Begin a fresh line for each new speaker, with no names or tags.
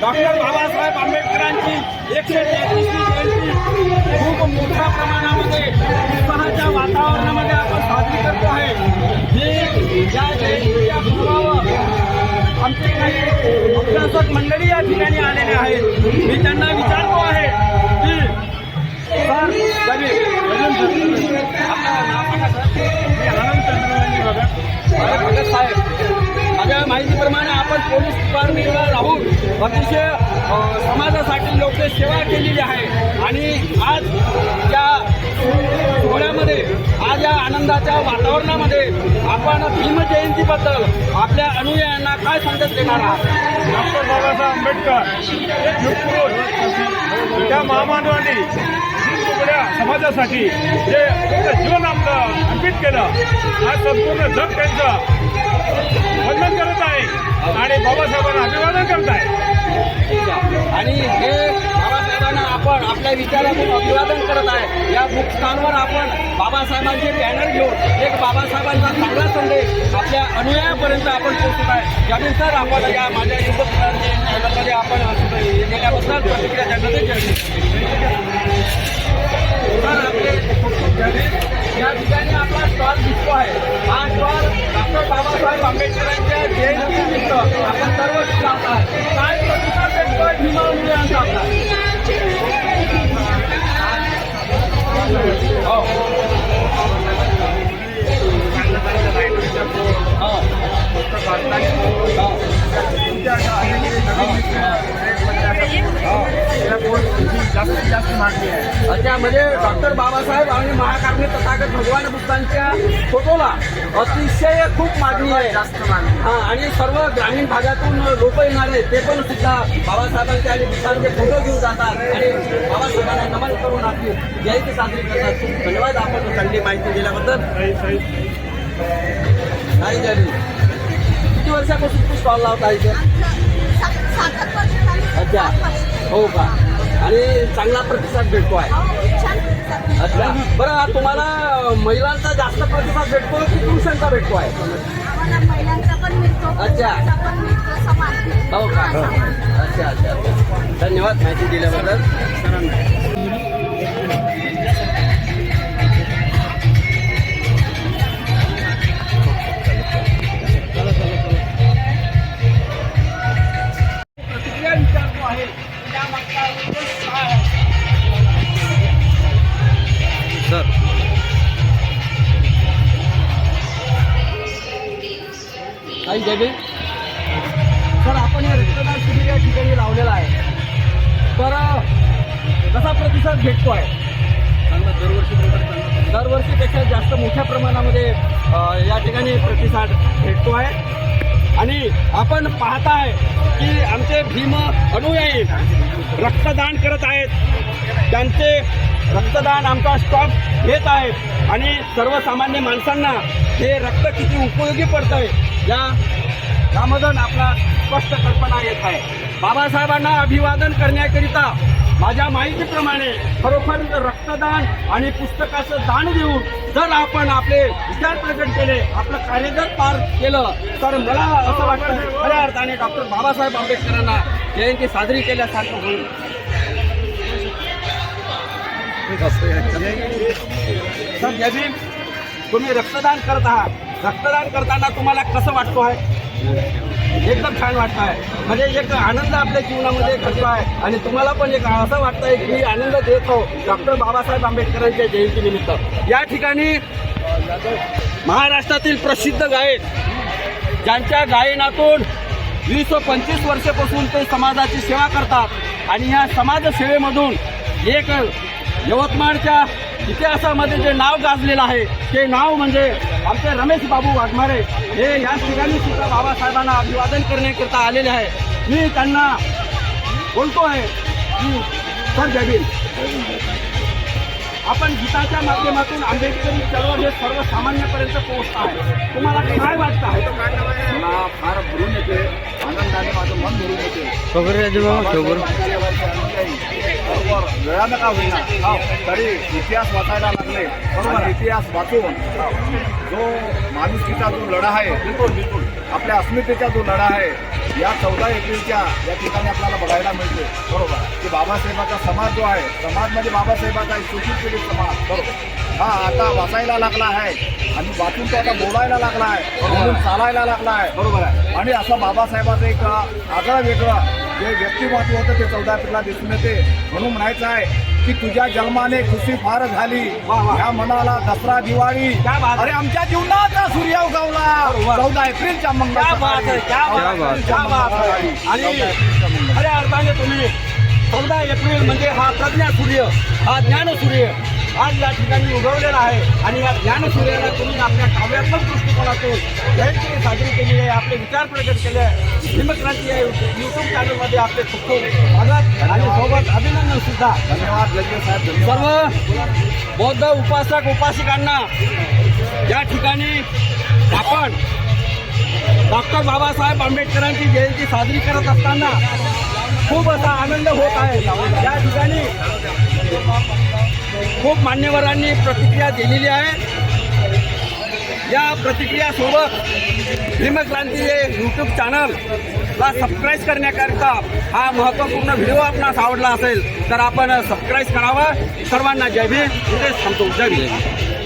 Doctor Babasaheb आंबेडकरांची एकशे तेहतीसवी जयंती. खूप मोठ्या प्रमाणामध्ये उत्साहाच्या वातावरणामध्ये आपण साजरी करतो आहे. ही या जयंतीच्या पूर्वावर आमचे काही अभ्यासक मंडळी या ठिकाणी आलेले आहेत. मी त्यांना विचारतो आहे की सर कधी आपलं नाव सांगा सर मी आनंद चंद्रवाणी भगत भगत साहेब पोलीस डिपार्टमेंटला राहून अतिशय समाजासाठी लोक सेवा केलेली आहे. आणि आज या सोहळ्यामध्ये आज या आनंदाच्या वातावरणामध्ये आपण भीम जयंतीबद्दल आपल्या अनुयायांना काय संदेश देणार आहात?
डॉक्टर बाबासाहेब आंबेडकर त्या महामानवांनी सगळ्या समाजासाठी जे जीवन आपलं अर्पित केलं आज संपूर्ण जग त्यांचं वंदन करत आहे आणि बाबासाहेबांना अभिवादन करत आहे.
आणि हे आपण आपल्या विचारातून अभिवादन करत आहे. या बुकस्थानवर आपण बाबासाहेबांचे बॅनर घेऊन एक बाबासाहेबांचा चांगला संदेश आपल्या अनुयायापर्यंत आपण पोहोचत आहे. त्यानुसार आपण या माझ्या युवक आपण गेल्याबद्दल प्रतिक्रिया देण्याचे तर आपले या ठिकाणी आपला स्टॉल दिसतो आहे. हा स्टॉल डॉक्टर बाबासाहेब आंबेडकरांच्या जयंतीनिमित्त आपण
मागणी आहे.
अच्छा म्हणजे डॉक्टर बाबासाहेब आणि महाकारुण्य तथागत भगवान बुद्धांच्या फोटोला अतिशय खूप मागणी आहे.
जास्त मागणी.
हा आणि सर्व ग्रामीण भागातून लोक येणारे ते पण सुद्धा बाबासाहेबांचे आणि बुद्धांचे फोटो घेऊन जातात आणि बाबासाहेबांना नमन करून आपली जयंती साजरी करतात. खूप धन्यवाद आपण चांगली माहिती दिल्याबद्दल. नाही जरी किती वर्षापासून तू स्टॉल लावता इथे? अच्छा. हो का? आणि चांगला प्रतिसाद भेटतो आहे. अच्छा. बरं तुम्हाला महिलांचा जास्त प्रतिसाद भेटतो की पुरुषांचा भेटतो आहे? अच्छा. हो का? अच्छा अच्छा अच्छा. धन्यवाद माहिती दिल्याबद्दल. काही जगे सर आपण हे रक्तदान शिबिर या ठिकाणी लावलेलं आहे. तर कसा प्रतिसाद भेटतो आहे दरवर्षी दरवर्षीपेक्षा जास्त मोठ्या प्रमाणामध्ये या ठिकाणी प्रतिसाद भेटतो आहे आणि आपण पाहत आहे की आमचे भीम अनुयायी रक्तदान करत आहेत. त्यांचे रक्तदान आमचा स्टॉप घेत आहेत. आणि सर्वसामान्य माणसांना हे रक्त किती उपयोगी पडतं आहे या यामधून आपला स्पष्ट कल्पना येत आहे. बाबासाहेबांना अभिवादन करण्याकरिता माझ्या माहितीप्रमाणे खरोखर रक्तदान आणि पुस्तकाचं दान देऊन जर आपण आपले विचार प्रकट केले आपलं कार्य जर पार केलं तर मला असं वाटतं खऱ्या अर्थाने डॉक्टर बाबासाहेब आंबेडकरांना जयंती साजरी केल्यासारखं होईल. सर भीम तुम्ही रक्तदान करत आहात. रक्तदान करताना तुम्हाला कसं वाटतो आहे? एकदम छान वाटत आहे. म्हणजे एक आनंद आपल्या जीवनामध्ये घडतो आहे. आणि तुम्हाला पण एक असं वाटतंय की मी आनंद देतो हो डॉक्टर बाबासाहेब आंबेडकरांच्या जयंतीनिमित्त या ठिकाणी महाराष्ट्रातील प्रसिद्ध गायक ज्यांच्या गायनातून वीस व पंचवीस वर्षापासून ते समाजाची सेवा करतात. आणि या समाजसेवेमधून एक यवतमाळच्या इतिहासामध्ये जे नाव गाजलेलं आहे ते नाव म्हणजे आमचे रमेश बाबू वाघमारे हे याच ठिकाणी सुद्धा बाबासाहेबांना अभिवादन करण्याकरिता आलेले आहे. मी त्यांना बोलतो आहे. की सर जय भीम. आपण गीताच्या माध्यमातून आंबेडकरी चळवळ हे सर्वसामान्यपर्यंत पोहोचत आहे. तुम्हाला काय वाटतं आहे?
मला फार भरून येते. आनंदाने माझं मन भरून येते. वेळानं का होईना. हो, तरी इतिहास वाचायला लागले. बरोबर इतिहास वाचून जो माणुसकीचा जो लढा आहे बिलकुल बिलकुल.
आपल्या अस्मितेचा जो लढा आहे या चौदा एप्रिलच्या या ठिकाणी आपल्याला बघायला मिळते. बरोबर की बाबासाहेबाचा समाज जो आहे समाज म्हणजे बाबासाहेबाचा एक सूचित समाज. बरोबर. हा आता वाचायला लागला आहे आणि वाचून तो आता बोलायला लागला आहे म्हणून चालायला लागला आहे. बरोबर आहे. आणि असं बाबासाहेबाचं एक आगळं वेगळं जे व्यक्तिमत्व होतं ते चौदा एप्रिलला दिसून येते. म्हणून म्हणायचं आहे की तुझ्या जन्माने खुशी फार झाली. या मनाला दसरा दिवाळी. अरे आमच्या जीवनाचा सूर्य उगवला. चौदा एप्रिलच्या मंगळ
क्या बात आहे क्या बात आहे क्या बात आहे. आणि खऱ्या अर्थाने तुम्ही चौदा एप्रिल म्हणजे हा प्रज्ञा सूर्य हा ज्ञान सूर्य आज या ठिकाणी उगवलेला आहे. आणि या ज्ञान सूर्याला तुम्ही आपल्या काव्यात्मक दृष्टिकोनातून जयंती साजरी केली आहे आपले विचार प्रकट केले आहे. हिमक्रांती या युट्यूब चॅनलमध्ये आपले खूप खूप स्वागत आणि सोबत अभिनंदन सुद्धा.
धन्यवाद साहेब
सर्व बौद्ध उपासक उपासिकांना या ठिकाणी आपण डॉक्टर बाबासाहेब आंबेडकरांची जयंती साजरी करत असताना खूप असा आनंद होत आहे. या ठिकाणी खूप मान्यवरांनी प्रतिक्रिया दिलेली आहे. या प्रतिक्रियासोबत भीमक्रांती हे यूट्यूब चॅनलला सबस्क्राईब करण्याकरिता हा महत्त्वपूर्ण व्हिडिओ आपणास आवडला असेल तर आपण सबस्क्राईब करावं. सर्वांना जय भीम. इथेच थांबतो. जय भीम.